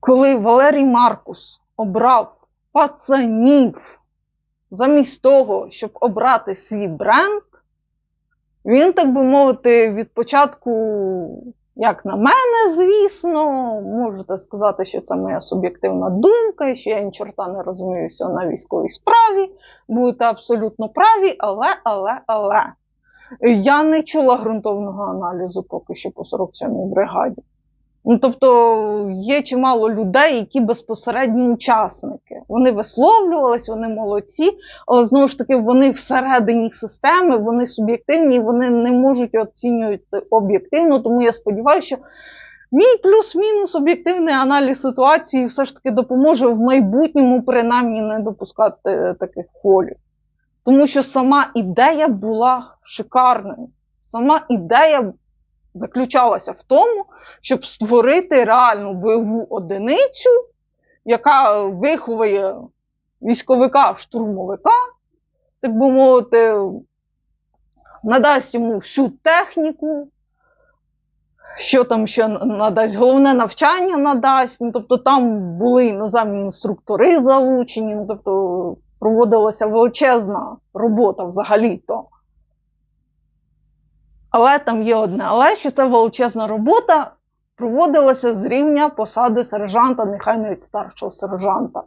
коли Валерій Маркус обрав пацанів замість того, щоб обрати свій бренд, він, так би мовити, від початку, як на мене, звісно, можете сказати, що це моя суб'єктивна думка, що я ні чорта не розуміюся на військовій справі. Будете абсолютно праві, але, але, але. Я не чула ґрунтовного аналізу поки що по 47-й бригаді. Ну, тобто є чимало людей, які безпосередні учасники. Вони висловлювались, вони молодці, але знову ж таки вони всередині системи, вони суб'єктивні, вони не можуть оцінювати об'єктивно. Тому я сподіваюся, що мій плюс-мінус об'єктивний аналіз ситуації все ж таки допоможе в майбутньому принаймні не допускати таких фолів. Тому що сама ідея була шикарною. Сама ідея заключалася в тому, щоб створити реальну бойову одиницю, яка виховує військовика-штурмовика, так би мовити, надасть йому всю техніку, що там ще надасть, головне навчання надасть. Ну, тобто там були іноземні інструктори залучені, ну, тобто проводилася величезна робота взагалі-то. Але там є одне, але що ця величезна робота проводилася з рівня посади сержанта, нехай навіть старшого сержанта.